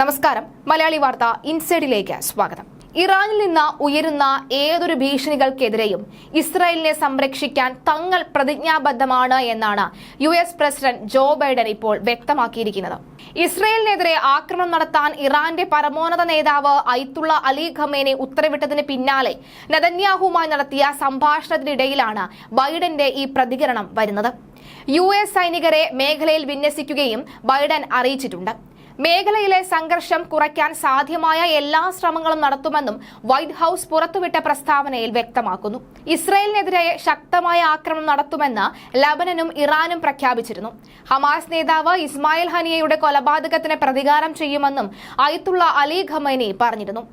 നമസ്കാരം. മലയാളി വാർത്ത ഇൻസൈഡിലേക്ക് സ്വാഗതം. ഇറാനിൽ നിന്ന് ഉയരുന്ന ഏതൊരു ഭീഷണികൾക്കെതിരെയും ഇസ്രായേലിനെ സംരക്ഷിക്കാൻ തങ്ങൾ പ്രതിജ്ഞാബദ്ധമാണ് എന്നാണ് U S president Joe Biden ഇപ്പോൾ വ്യക്തമാക്കിയിരിക്കുന്നത്. ഇസ്രായേലിനെതിരെ ആക്രമണം നടത്താൻ ഇറാന്റെ പരമോന്നത നേതാവ് ഐത്തുള്ള അലി ഖമേനെ ഉത്തരവിട്ടതിന് പിന്നാലെ നദന്യാഹുമായി നടത്തിയ സംഭാഷണത്തിനിടയിലാണ് ബൈഡന്റെ ഈ പ്രതികരണം വരുന്നത്. യു എസ് സൈനികരെ മേഖലയിൽ വിന്യസിക്കുകയും ബൈഡൻ അറിയിച്ചിട്ടുണ്ട്. മേഖലയിലെ സംഘർഷം കുറയ്ക്കാൻ സാധ്യമായ എല്ലാ ശ്രമങ്ങളും നടത്തുമെന്നും വൈറ്റ് ഹൌസ് പുറത്തുവിട്ട പ്രസ്താവനയിൽ വ്യക്തമാക്കുന്നു. ഇസ്രയേലിനെതിരെ ശക്തമായ ആക്രമണം നടത്തുമെന്ന് ലബനനും ഇറാനും പ്രഖ്യാപിച്ചിരുന്നു. ഹമാസ് നേതാവ് ഇസ്മായിൽ ഹനിയയുടെ കൊലപാതകത്തിന് പ്രതികാരം ചെയ്യുമെന്നും അയത്തുള്ള അലി ഖമൈനി പറഞ്ഞിരുന്നു.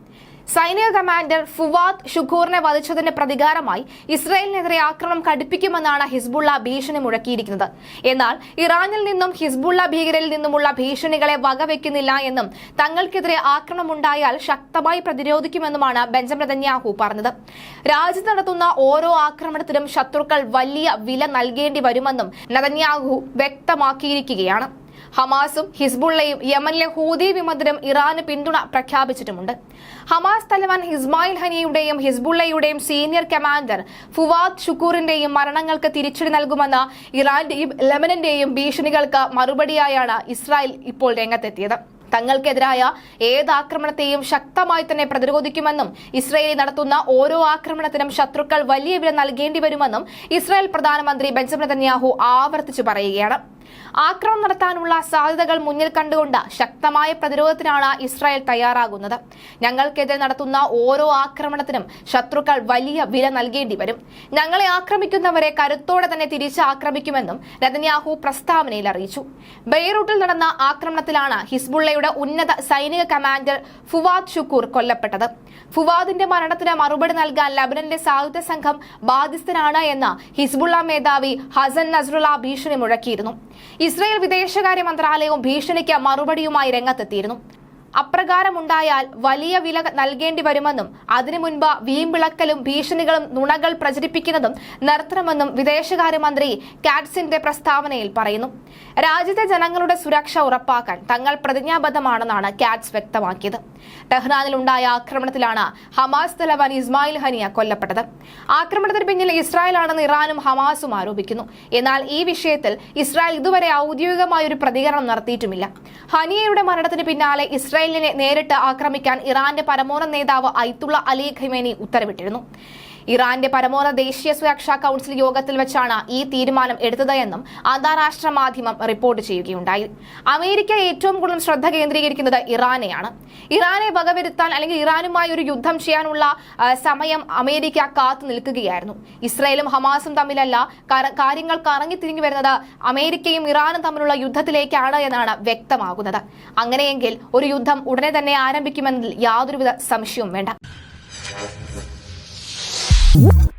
സൈനിക കമാൻഡർ ഫുവാദ് ഷുഖൂറിനെ വധിച്ചതിന്റെ പ്രതികാരമായി ഇസ്രായേലിനെതിരെ ആക്രമണം കടുപ്പിക്കുമെന്നാണ് ഹിസ്ബുള്ള ഭീഷണി മുഴക്കിയിരിക്കുന്നത്. എന്നാൽ ഇറാനിൽ നിന്നും ഹിസ്ബുള്ള ഭീകരരിൽ നിന്നുമുള്ള ഭീഷണികളെ വകവെക്കുന്നില്ല എന്നും തങ്ങൾക്കെതിരെ ആക്രമണം ഉണ്ടായാൽ ശക്തമായി പ്രതിരോധിക്കുമെന്നുമാണ് ബെഞ്ചമിൻ നെതന്യാഹു പറഞ്ഞത്. രാജ്യത്ത് നടത്തുന്ന ഓരോ ആക്രമണത്തിനും ശത്രുക്കൾ വലിയ വില നൽകേണ്ടി വരുമെന്നും നെതന്യാഹു വ്യക്തമാക്കിയിരിക്കുകയാണ്. ഹമാസും ഹിസ്ബുള്ളയും യമനിലെ ഹൂതി വിമതരും ഇറാന് പിന്തുണ പ്രഖ്യാപിച്ചിട്ടുമുണ്ട്. ഹമാസ് തലവൻ ഹിസ്മായിൽ ഹനിയുടെയും ഹിസ്ബുള്ളയുടെയും സീനിയർ കമാൻഡർ ഫുവാദ് ഷുക്കൂറിന്റെയും മരണങ്ങൾക്ക് തിരിച്ചടി നൽകുമെന്ന ഇറാന്റെയും ലെമനന്റെയും ഭീഷണികൾക്ക് മറുപടിയായാണ് ഇസ്രായേൽ ഇപ്പോൾ രംഗത്തെത്തിയത്. തങ്ങൾക്കെതിരായ ഏത് ആക്രമണത്തെയും ശക്തമായി തന്നെ പ്രതിരോധിക്കുമെന്നും ഇസ്രായേലി നടത്തുന്ന ഓരോ ആക്രമണത്തിനും ശത്രുക്കൾ വലിയ വില നൽകേണ്ടി വരുമെന്നും ഇസ്രായേൽ പ്രധാനമന്ത്രി ബെഞ്ചമിൻ നെതന്യാഹു ആവർത്തിച്ചു പറയുകയാണ്. ആക്രമണം നടത്താനുള്ള സാധ്യതകൾ മുന്നിൽ കണ്ടുകൊണ്ട് ശക്തമായ പ്രതിരോധത്തിനാണ് ഇസ്രായേൽ തയ്യാറാകുന്നത്. ഞങ്ങൾക്കെതിരെ നടത്തുന്ന ഓരോ ആക്രമണത്തിനും ശത്രുക്കൾ വലിയ വില നൽകേണ്ടി വരും. ഞങ്ങളെ ആക്രമിക്കുന്നവരെ കരുത്തോടെ തന്നെ തിരിച്ച് ആക്രമിക്കുമെന്നും രതന്യാഹു പ്രസ്താവനയിൽ അറിയിച്ചു. ബെയ്റൂട്ടിൽ നടന്ന ആക്രമണത്തിലാണ് ഹിസ്ബുള്ളയുടെ ഉന്നത സൈനിക കമാൻഡർ ഫുവാദ് ഷുക്കൂർ കൊല്ലപ്പെട്ടത്. ഫുവാദിന്റെ മരണത്തിന് മറുപടി നൽകാൻ ലബനന്റെ സായുധ സംഘം ബാധ്യസ്ഥനാണ് എന്ന ഹിസ്ബുള്ള മേധാവി ഹസൻ നസ്രുള്ള ഭീഷണി മുഴക്കിയിരുന്നു. ഇസ്രായേൽ വിദേശകാര്യ മന്ത്രാലയവും ഭീഷണിക്ക് മറുപടിയുമായി രംഗത്തെത്തിയിരുന്നു. അപ്രകാരമുണ്ടായാൽ വലിയ വില നൽകേണ്ടി വരുമെന്നും അതിനു മുൻപ് വീമ്പിളക്കലും ഭീഷണികളും നുണകൾ പ്രചരിപ്പിക്കുന്നതും നിർത്തണമെന്നും വിദേശകാര്യമന്ത്രി കാറ്റ്സിന്റെ പ്രസ്താവനയിൽ പറയുന്നു. രാജ്യത്തെ ജനങ്ങളുടെ സുരക്ഷ ഉറപ്പാക്കാൻ തങ്ങൾ പ്രതിജ്ഞാബദ്ധമാണെന്നാണ് കാറ്റ്സ് വ്യക്തമാക്കിയത്. ടെഹ്റാനിലുണ്ടായ ആക്രമണത്തിലാണ് ഹമാസ് തലവൻ ഇസ്മായിൽ ഹനിയ കൊല്ലപ്പെട്ടത്. ആക്രമണത്തിന് പിന്നിൽ ഇസ്രായേലാണെന്ന് ഇറാനും ഹമാസും ആരോപിക്കുന്നു. എന്നാൽ ഈ വിഷയത്തിൽ ഇസ്രായേൽ ഇതുവരെ ഔദ്യോഗികമായ ഒരു പ്രതികരണം നടത്തിയിട്ടുമില്ല. ഹനിയയുടെ മരണത്തിന് പിന്നാലെ ഇസ്രായേലിനെ നേരിട്ട് ആക്രമിക്കാൻ ഇറാന്റെ പരമോന്നത നേതാവ് ഐത്തുള്ള അലി ഖൈമേനി ഉത്തരവിട്ടിരുന്നു. ഇറാന്റെ പരമോന്നത ദേശീയ സുരക്ഷാ കൌൺസിൽ യോഗത്തിൽ വെച്ചാണ് ഈ തീരുമാനം എടുത്തത് എന്നും അന്താരാഷ്ട്ര മാധ്യമം റിപ്പോർട്ട് ചെയ്യുകയുണ്ടായി. അമേരിക്ക ഏറ്റവും കൂടുതൽ ശ്രദ്ധ കേന്ദ്രീകരിക്കുന്നത് ഇറാനെയാണ്. ഇറാനെ വകവരുത്താൻ അല്ലെങ്കിൽ ഇറാനുമായി ഒരു യുദ്ധം ചെയ്യാനുള്ള സമയം അമേരിക്ക കാത്തു നിൽക്കുകയായിരുന്നു. ഇസ്രയേലും ഹമാസും തമ്മിലല്ല കാര്യങ്ങൾ കറങ്ങി തിരിഞ്ഞു വരുന്നത് അമേരിക്കയും ഇറാനും തമ്മിലുള്ള യുദ്ധത്തിലേക്കാണ് എന്നാണ് വ്യക്തമാകുന്നത്. അങ്ങനെയെങ്കിൽ ഒരു യുദ്ധം ഉടനെ തന്നെ ആരംഭിക്കുമെന്നതിൽ യാതൊരുവിധ സംശയവും വേണ്ട. Whoop!